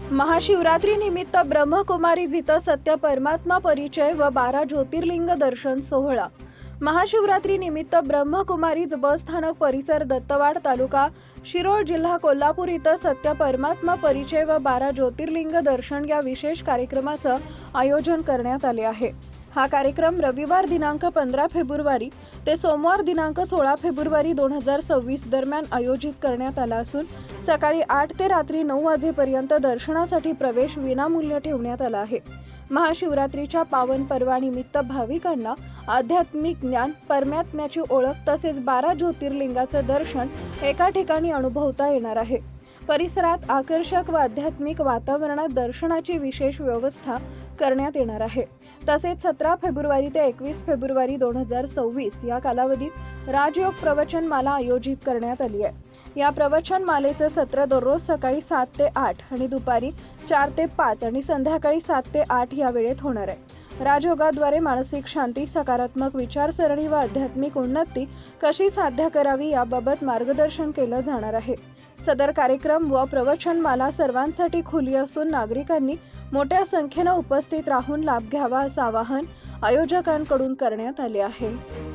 महाशिवरात्री निमित्त ब्रह्मकुमारीज इथं सत्य परमात्मा परिचय व बारा ज्योतिर्लिंग दर्शन सोहळा. महाशिवरात्री निमित्त ब्रह्मकुमारीज बस स्थानक परिसर दत्तवाड तालुका शिरोळ जिल्हा कोल्हापूर इथं सत्य परमात्मा परिचय व बारा ज्योतिर्लिंग दर्शन या विशेष कार्यक्रमाचं आयोजन करण्यात आले आहे. हा कार्यक्रम रविवार दिनांक पंधरा फेब्रुवारी ते सोमवार दिनांक सोळा फेब्रुवारी दोन हजार सव्वीस दरम्यान आयोजित करण्यात आला असून सकाळी आठ ते रात्री नऊ वाजेपर्यंत दर्शनासाठी प्रवेश विनामूल्य ठेवण्यात आला आहे. महाशिवरात्रीच्या पावन पर्वानिमित्त भाविकांना आध्यात्मिक ज्ञान परमात्म्याची ओळख तसेच बारा ज्योतिर्लिंगाचं दर्शन एका ठिकाणी अनुभवता येणार आहे. परिसरात आकर्षक व आध्यात्मिक वातावरणात दर्शनाची विशेष व्यवस्था करण्यात येणार आहे. तसेच सतरा फेब्रुवारी ते एकवीस फेब्रुवारी दोन हजार सव्वीस या कालावधीत राजयोग प्रवचनमाला आयोजित करण्यात आली आहे. या प्रवचनमालेचं सत्र दररोज सकाळी सात ते आठ आणि दुपारी चार ते पाच आणि संध्याकाळी सात ते आठ या वेळेत होणार आहे. राजयोगाद्वारे मानसिक शांती सकारात्मक विचारसरणी व आध्यात्मिक उन्नती कशी साध्य करावी याबाबत मार्गदर्शन केलं जाणार आहे. सदर कार्यक्रम व प्रवचनमाला सर्वांसाठी खुली असून नागरिकांनी मोठ्या संख्येनं उपस्थित राहून लाभ घ्यावा असं आवाहन आयोजकांकडून करण्यात आले आहे.